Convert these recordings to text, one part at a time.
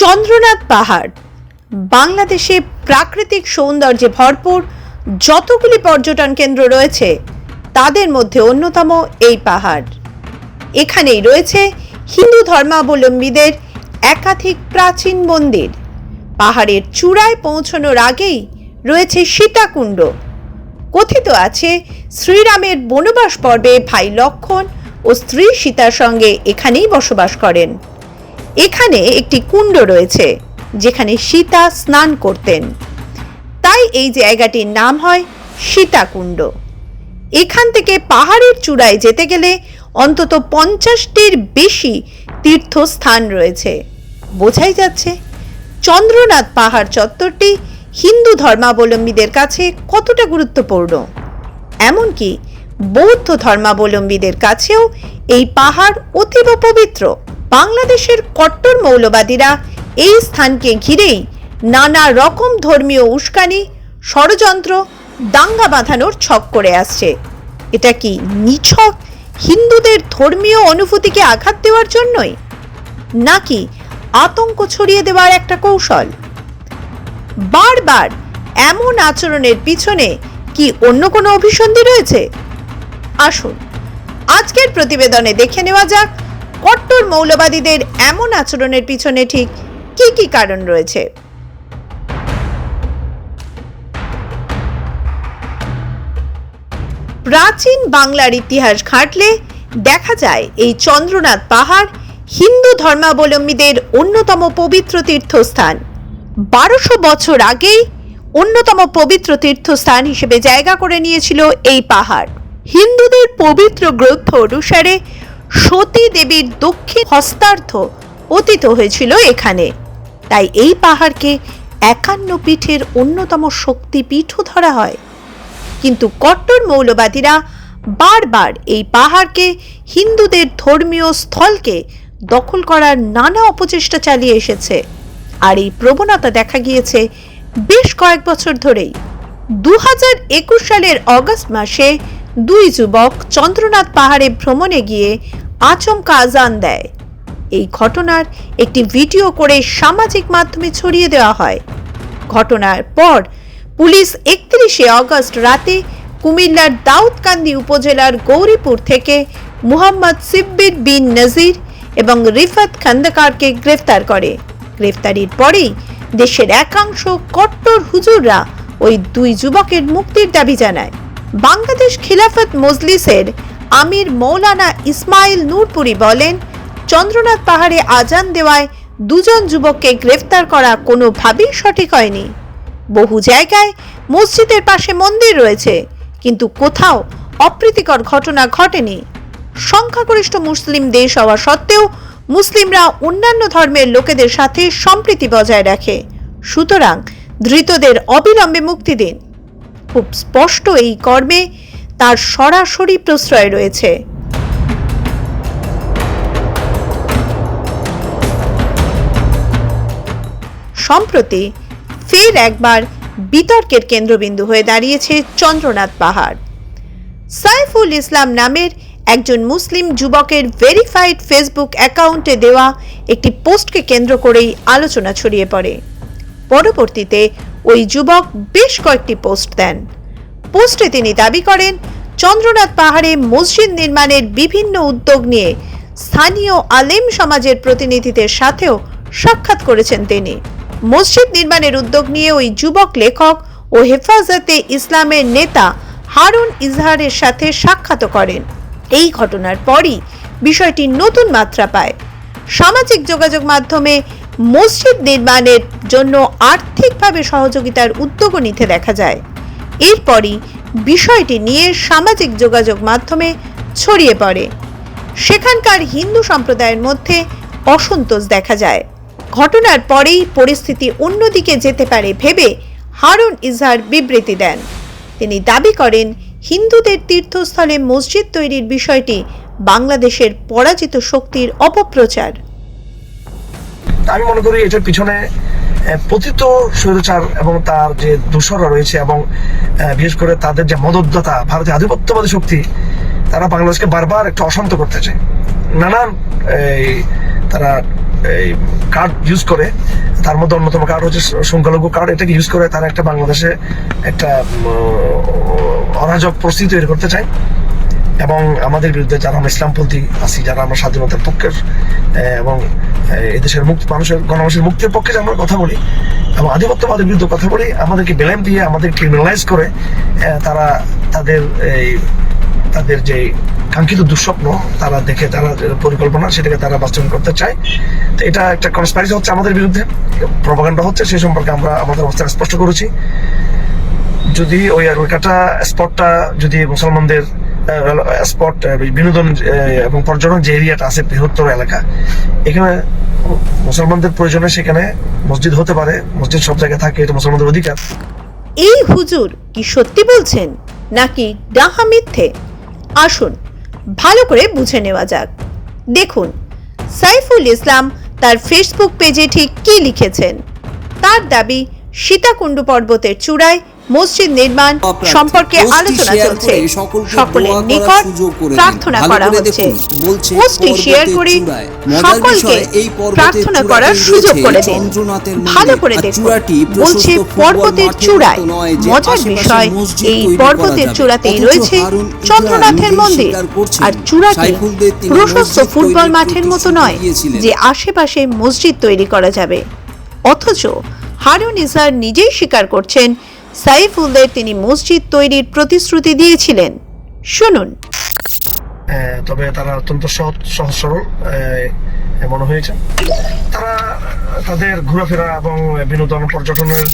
চন্দ্রনাথ পাহাড়। বাংলাদেশে প্রাকৃতিক সৌন্দর্যে ভরপুর যতগুলি পর্যটন কেন্দ্র রয়েছে, তাদের মধ্যে অন্যতম এই পাহাড়। এখানেই রয়েছে হিন্দু ধর্মাবলম্বীদের একাধিক প্রাচীন মন্দির। পাহাড়ের চূড়ায় পৌঁছানোর আগেই রয়েছে সীতাকুণ্ড। কথিত আছে শ্রীরামের বনবাস পর্বে ভাই লক্ষণ ও স্ত্রী সীতার সঙ্গে এখানেই বসবাস করেন। এখানে একটি কুণ্ড রয়েছে, যেখানে সীতা স্নান করতেন। তাই এই জায়গাটির নাম হয় সীতাকুণ্ড। এখান থেকে পাহাড়ের চূড়ায় যেতে গেলে অন্তত পঞ্চাশটির বেশি তীর্থস্থান রয়েছে। বোঝাই যাচ্ছে, চন্দ্রনাথ পাহাড় চত্বরটি হিন্দু ধর্মাবলম্বীদের কাছে কতটা গুরুত্বপূর্ণ। এমনকি বৌদ্ধ ধর্মাবলম্বীদের কাছেও এই পাহাড় অতীব পবিত্র। বাংলাদেশের কট্টর মৌলবাদীরা এই স্থানকে ঘিরেই নানা রকম ধর্মীয় উস্কানি, ষড়যন্ত্র, দাঙ্গা বাঁধানোর ছক করে আসছে। এটা কি নিছক হিন্দুদের ধর্মীয় অনুভূতিকে আঘাত দেওয়ার জন্যই? নাকি আতঙ্ক ছড়িয়ে দেওয়ার একটা কৌশল? বারবার এমন আচরণের পিছনে কি অন্য কোনো অভিসন্ধি রয়েছে? আসুন, আজকের প্রতিবেদনে দেখে নেওয়া যাক কট্টর মৌলবাদীদের এমন আচরণের পিছনে ঠিক কি কি কারণ রয়েছে? প্রাচীন বাংলার ইতিহাস ঘাঁটলে দেখা যায় এই চন্দ্রনাথ পাহাড় হিন্দু ধর্মাবলম্বীদের অন্যতম পবিত্র তীর্থস্থান। বারোশো বছর আগেই অন্যতম পবিত্র তীর্থস্থান হিসেবে জায়গা করে নিয়েছিল এই পাহাড়। হিন্দুদের পবিত্র গ্রন্থ অনুসারে সতী দেবীর দক্ষিণ হস্তার্থ পতিত হয়েছিল এখানে। তাই এই পাহাড়কে একান্ন পীঠের অন্যতম শক্তি শক্তিপীঠও ধরা হয়। কিন্তু কট্টর মৌলবাদীরা বারবার এই পাহাড়কে হিন্দুদের ধর্মীয় স্থলকে দখল করার নানা অপচেষ্টা চালিয়ে এসেছে। আর এই প্রবণতা দেখা গিয়েছে বেশ কয়েক বছর ধরেই। দু হাজার একুশ সালের অগস্ট মাসে দুই যুবক চন্দ্রনাথ পাহাড়ে ভ্রমণে গিয়ে আচমকা আজান দেয়। এই ঘটনার একটি ভিডিও করে সামাজিক মাধ্যমে ছড়িয়ে দেওয়া হয়। ঘটনার পর পুলিশ একত্রিশে অগস্ট রাতে কুমিল্লার দাউদকান্দি উপজেলার গৌরীপুর থেকে মুহাম্মদ সিব্বির বিন নজির এবং রিফাত খান্দাকারকে গ্রেফতার করে। গ্রেফতারির পরেই দেশের একাংশ কট্টর হুজুররা ওই দুই যুবকের মুক্তির দাবি জানায়। বাংলাদেশ খিলাফত মজলিসের আমির মৌলানা ইসমাইল নূরপুরি বলেন, চন্দ্রনাথ পাহাড়ে আজান দেওয়ায় দুজন যুবককে গ্রেফতার করা কোনোভাবেই সঠিক হয়নি। বহু জায়গায় মসজিদের পাশে মন্দির রয়েছে, কিন্তু কোথাও অপ্রীতিকর ঘটনা ঘটেনি। সংখ্যাগরিষ্ঠ মুসলিম দেশ হওয়া সত্ত্বেও মুসলিমরা অন্যান্য ধর্মের লোকেদের সাথে সম্প্রীতি বজায় রাখে। সুতরাং ধৃতদের অবিলম্বে মুক্তি দিন। খুব স্পষ্ট এই কর্মে তার সরাসরি প্রশ্রয় রয়েছে। সম্প্রতি ফের একবার বিতর্কের কেন্দ্রবিন্দু হয়ে দাঁড়িয়েছে চন্দ্রনাথ পাহাড়। সাইফুল ইসলাম নামের একজন মুসলিম যুবকের ভেরিফাইড ফেসবুক অ্যাকাউন্টে দেওয়া একটি পোস্টকে কেন্দ্র করেই আলোচনা ছড়িয়ে পড়ে। পরবর্তীতে ওই যুবক বেশ কয়েকটি পোস্ট দেন। পোস্টে তিনি দাবি করেন, চন্দ্রনাথ পাহাড়ে মসজিদ নির্মাণের বিভিন্ন উদ্যোগ নিয়ে স্থানীয় আলেম সমাজের প্রতিনিধিদের সাথেও সাক্ষাৎ করেছেন তিনি। মসজিদ নির্মাণের উদ্যোগ নিয়ে ওই যুবক লেখক ও হেফাজতে ইসলামের নেতা হারুন ইজহারের সাথে সাক্ষাৎ করেন। এই ঘটনার পরই বিষয়টি নতুন মাত্রা পায়। সামাজিক যোগাযোগ মাধ্যমে মসজিদ নির্মাণের জন্য আর্থিকভাবে সহযোগিতার উদ্যোগও নিতে দেখা যায়। এরপরই বিষয়টি নিয়ে সামাজিক যোগাযোগ মাধ্যমে ছড়িয়ে পড়ে। সেখানকার হিন্দু সম্প্রদায়ের মধ্যে অসন্তোষ দেখা যায়। ঘটনার পরেই পরিস্থিতি অন্যদিকে যেতে পারে ভেবে হারুন ইজহার বিবৃতি দেন। তিনি দাবি করেন, হিন্দুদের তীর্থস্থলে মসজিদ তৈরির বিষয়টি বাংলাদেশের পরাজিত শক্তির অপপ্রচার। আমি মনে করি এটার পিছনে পতিত স্বৈরাচার এবং তার যে দোষররা রয়েছে এবং বিশেষ করে তাদের যে মদতদাতা ভারতীয় আধিপত্যবাদী শক্তি তারা বাংলাদেশকে বারবার একটু অশান্ত করতে চায়। নানান এই, তারা এই কার্ড ইউজ করে। তার মধ্যে অন্যতম কার্ড হচ্ছে সংখ্যালঘু কার্ড এটাকে ইউজ করে তারা একটা বাংলাদেশে একটা অরাজক পরিস্থিতি তৈরি করতে চায়। এবং আমাদের বিরুদ্ধে যারা আমরা ইসলামপন্থী আছি যারা আমরা স্বাধীনতার পক্ষের এবং এদেশের মুক্ত মানুষের, গণমানুষের মুক্তির পক্ষে যে আমরা কথা বলি এবং আধিপত্যবাদের বিরুদ্ধে কথা বলি, আমাদেরকে বেলেম দিয়ে, আমাদের ক্রিমিনালাইজ করে তারা তাদের এই, তাদের যে কাঙ্ক্ষিত দুঃস্বপ্ন, তারা দেখে, তারা পরিকল্পনা, সেটাকে তারা বাস্তবায়ন করতে চায়। তো এটা একটা কনসপাইরেসি হচ্ছে আমাদের বিরুদ্ধে প্রপাগান্ডা হচ্ছে সেই সম্পর্কে আমরা আমাদের অবস্থান স্পষ্ট করেছি। যদি ওই এলাকাটা স্পটটা যদি মুসলমানদের স্পট বিনোদন এবং পর্যটন যে এরিয়াটা আছে বৃহত্তর এলাকা, এখানে মুসলমানদের প্রয়োজনে সেখানে মসজিদ হতে পারে, মসজিদ সব জায়গায় থাকে, এটা মুসলমানদের অধিকার। এই হুজুর কি সত্যি বলছেন, নাকি ডাহা মিথ্যে? আসুন, ভালো করে বুঝে নেওয়া যাক। দেখুন, সাইফুল ইসলাম তার ফেসবুক পেজে ঠিক কী লিখেছেন? তার দাবি, সীতাকুণ্ড পর্বতের চূড়ায় মসজিদ নির্মাণ সম্পর্কে আলোচনা চলছে। সকলের নিকট। প্রার্থনা করা হচ্ছে। পোস্টটি শেয়ার করে। সকলকে এই প্রার্থনা করার সুযোগ করে দিন। চন্দ্রনাথের মন্দির। ভালো করে দেখুন। বলছে পর্বতের চূড়ায়। মজার বিষয় এই পর্বতের। চূড়াতেই রয়েছে চন্দ্রনাথের মন্দির। আর চূড়াটি প্রশস্ত ফুটবল মাঠের মতো নয় যে আশেপাশে মসজিদ তৈরি করা যাবে। অথচ হারুন ইসার নিজেই স্বীকার করছেন সাইফুলদের তিনি মসজিদ তৈরির প্রতিশ্রুতি দিয়েছিলেন। শুনুন। তবে তারা অত্যন্ত সৎ, সহজ, সরল মনে হয়েছে। তারা তাদের ঘোরাফেরা এবং বিনোদন পর্যটনের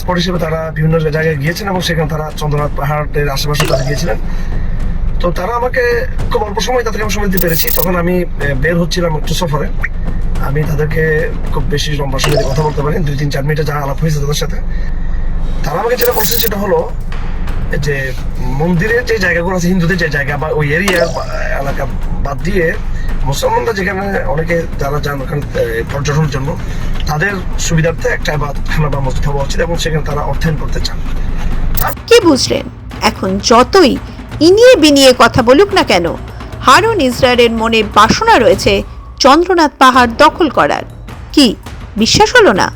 স্পট হিসেবে তারা বিভিন্ন জায়গায় গিয়েছেন এবং সেখানে তারা চন্দ্রনাথ পাহাড়ের আশেপাশে তারা গিয়েছিলেন। তো তারা আমাকে খুব অল্প সময় তাদেরকে আমি সময় দিতে পেরেছি। তখন আমি বের হচ্ছিলাম একটু সফরে, আমি তাদেরকে খুব বেশি লম্বা সময় কথা বলতে পারি দুই, তিন, চার মিনিটে যা আলাপ হয়েছে তাদের সাথে। তারা আমাকে যেটা বলছে সেটা হলো যে মন্দিরের যে জায়গাগুলো আছে, হিন্দুদের যে জায়গা বা ওই এরিয়া এলাকা বাদ দিয়ে মুসলমানরা যেখানে অনেকে যারা যান ওখানে পর্যটনের জন্য, তাদের সুবিধার্থে একটা বা খানা বা মসজিদ হওয়া উচিত এবং সেখানে তারা অর্থায়ন করতে চান। কি বুঝলেন? এখন যতই ইনিয়ে বিনিয়ে কথা বলুক না কেন, হারুন ইসরায়েলের মনে বাসনা রয়েছে চন্দ্রনাথ পাহাড় দখল করার। কি, বিশ্বাস হলো না?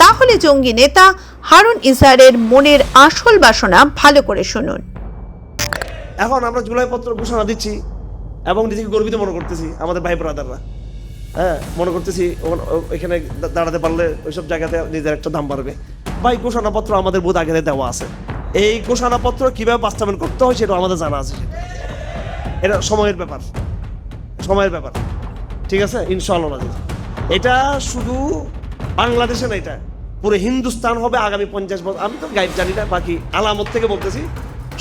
তাহলে জঙ্গি নেতা হারুন ইসরায়েলের মনের আসল বাসনা ভালো করে শুনুন। এখন আমরা জুলাই পত্র ঘোষণা দিচ্ছি এবং নিজেকে গর্বিত মনে করতেছি আমাদের ভাই ব্রাদাররা হ্যাঁ মনে করতেছি এখানে দাঁড়াতে পারলে ওইসব জায়গাতে নিজের একটা দাম বাড়বে। ভাই, ঘোষণাপত্র আমাদের বোধ আগে দেওয়া আছে। এই ঘোষণাপত্র কীভাবে বাস্তবায়ন করতে হয় সেটা আমাদের জানা আছে। এটা সময়ের ব্যাপার। সময়ের ব্যাপার। ঠিক আছে? ইনশাআল্লাহ। এটা শুধু বাংলাদেশে না, এটা পুরো হিন্দুস্তান হবে আগামী পঞ্চাশ বছর। আমি তো গাইড জানি না, বাকি আলামত থেকে বলতেছি,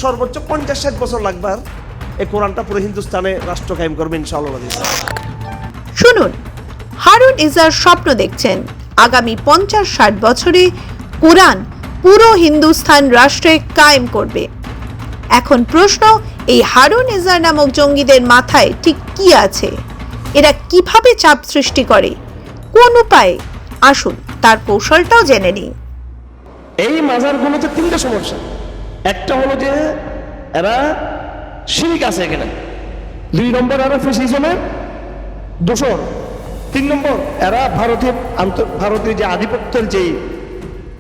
সর্বোচ্চ পঞ্চাশ ষাট বছর লাগবে আর এই কোরআনটা পুরো হিন্দুস্তানে রাষ্ট্র কায়েম করবে ইনশাআল্লাহ শুনুন, হারুন ইজার স্বপ্ন দেখছেন, আগামী পঞ্চাশ ষাট বছরে কোরআন পুরো হিন্দুস্তান রাষ্ট্রে কায়েম করবে। এখন প্রশ্ন, এই হারুন ইজার নামক জঙ্গিদের মাথায় ঠিক কি আছে? এরা কীভাবে চাপ সৃষ্টি করে? কোন উপায়ে আসুন, তার কৌশলটাও জেনে নিই। এই মাজারগুলোতে তিনটা সমস্যা। একটা হলো যে, এরা শিরিক আছে এখানে। দুই নম্বর এরা ফেসিজমের দোষর। তিন নম্বর, এরা ভারতীয় আন্ত- ভারতীয় যে আধিপত্যের যে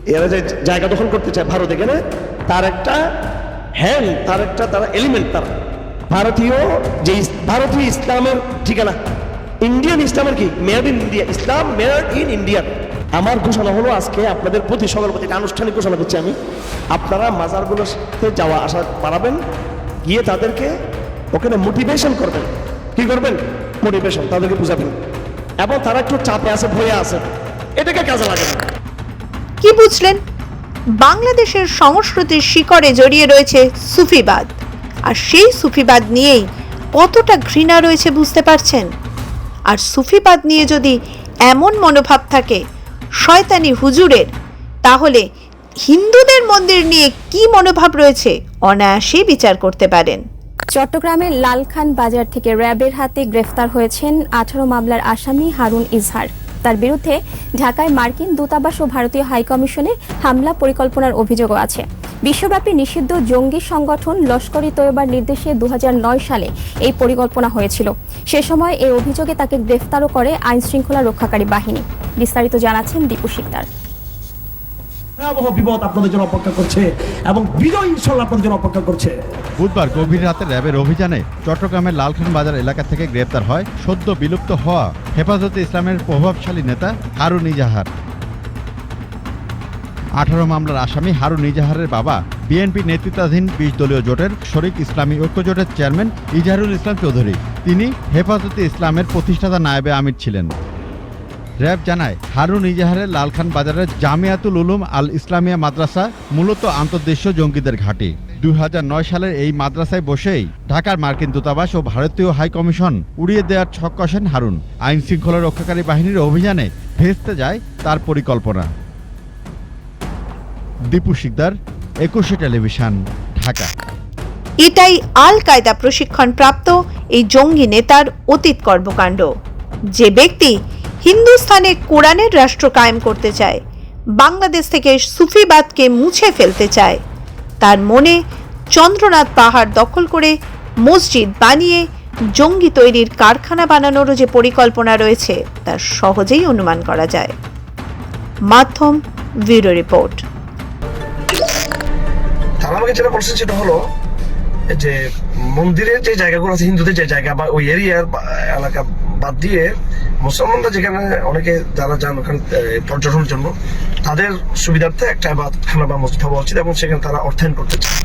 এরা যে জায়গা দখল করতে চায় ভারত এখানে, তার একটা হ্যান্ড তার একটা তারা এলিমেন্ট তারা। ভারতীয় যে ভারতীয় ইসলামের ঠিকানা। ইন্ডিয়ান ইসলামের কি? মেয়াদ ইন ইন্ডিয়া ইসলাম মেয়াদ ইন ইন্ডিয়া আমার ঘোষণা হলো আজকে আপনাদের প্রতি সকল প্রতি আনুষ্ঠানিক ঘোষণা করছি আমি। আপনারা মাজারগুলোতে যাওয়া, আসা বাড়াবেন, গিয়ে তাদেরকে ওখানে মোটিভেশন করবেন। কি করবেন? মোটিভেশন তাদেরকে বুঝাবেন। এবং তারা একটু চাপে আছে, ভয়ে আছে। এটাকে কাজে লাগে কি বুঝলেন? বাংলাদেশের সংস্কৃতির শিকড়ে জড়িয়ে রয়েছে সুফিবাদ। আর সেই সুফিবাদ নিয়েই কতটা ঘৃণা রয়েছে বুঝতে পারছেন? আর সুফিবাদ নিয়ে যদি এমন মনোভাব থাকে শয়তানি হুজুরের, তাহলে হিন্দুদের মন্দির নিয়ে কি মনোভাব রয়েছে অনায়াসেই বিচার করতে পারেন। চট্টগ্রামের লালখান বাজার থেকে র্যাবের হাতে গ্রেফতার হয়েছেন আঠারো মামলার আসামি হারুন ইজহার। তার বিরুদ্ধে ঢাকায় মার্কিন দূতাবাস ও ভারতীয় হাইকমিশনের হামলা পরিকল্পনার অভিযোগও আছে। বিশ্বব্যাপী নিষিদ্ধ জঙ্গি সংগঠন লস্করি তৈবার নির্দেশে দু হাজার নয় সালে এই পরিকল্পনা হয়েছিল। সে সময় এই অভিযোগে তাকে গ্রেফতারও করে আইন শৃঙ্খলা রক্ষাকারী বাহিনী। বিস্তারিত জানাচ্ছেন দীপু শিকদার। ভয়াবহ বিপদ আপনাদের জন্য অপেক্ষা করছে এবং বিজয় আপনাদের জন্য অপেক্ষা করছে। বুধবার গভীর রাতে র্যাবের অভিযানে চট্টগ্রামের লালখান বাজার এলাকা থেকে গ্রেপ্তার হয় সদ্য বিলুপ্ত হওয়া হেফাজতে ইসলামের প্রভাবশালী নেতা হারুন ইজাহার। আঠারো মামলার আসামি হারুন ইজাহারের বাবা বিএনপি নেতৃত্বাধীন বিশ দলীয় জোটের শরিক ইসলামী ঐক্য জোটের চেয়ারম্যান ইজাহারুল ইসলাম চৌধুরী। তিনি হেফাজতে ইসলামের প্রতিষ্ঠাতা নায়েবে আমির ছিলেন। র্যাব জানায়, হারুন ইজাহারের লালখান বাজারের জামিয়াতুল উলুম আল ইসলামিয়া মাদ্রাসা মূলত আন্তর্দেশীয় জঙ্গিদের ঘাঁটি। দুই সালের এই মাদ্রাসায় বসেই ঢাকার মার্কিন দূতাবাস ও ভারতীয় হাই কমিশন উড়িয়ে দেওয়ার ছক কষেন হারুন। আইন শৃঙ্খলা রক্ষাকারী বাহিনীর অভিযানে ভেস্তে যায় তার পরিকল্পনা। দীপু শিকদার, একুশে টেলিভিশন, ঢাকা। এটাই আল কায়দা প্রশিক্ষণপ্রাপ্ত এই জঙ্গি নেতার অতীত কর্মকাণ্ড। যে ব্যক্তি হিন্দুস্তানে কোরআনের রাষ্ট্র কায়েম করতে চায়। বাংলাদেশ থেকে সুফিবাদকে মুছে ফেলতে চায়। তার মনে চন্দ্রনাথ পাহাড় দখল করে মসজিদ বানিয়ে জঙ্গি তৈরির কারখানা বানানোরও যে পরিকল্পনা রয়েছে, তা সহজেই অনুমান করা যায়। মাধ্যম ব্যুরো রিপোর্ট। যে মন্দিরের যে জায়গাগুলো আছে, হিন্দুদের যে জায়গা বা ওই এরিয়ার এলাকা বাদ দিয়ে মুসলমানরা যেখানে অনেকে যারা যান ওখানে পর্যটনের জন্য, তাদের সুবিধার্থে একটা বা খানা বা মসজিদ হওয়া উচিত এবং সেখানে তারা অর্থায়ন করতে চায়।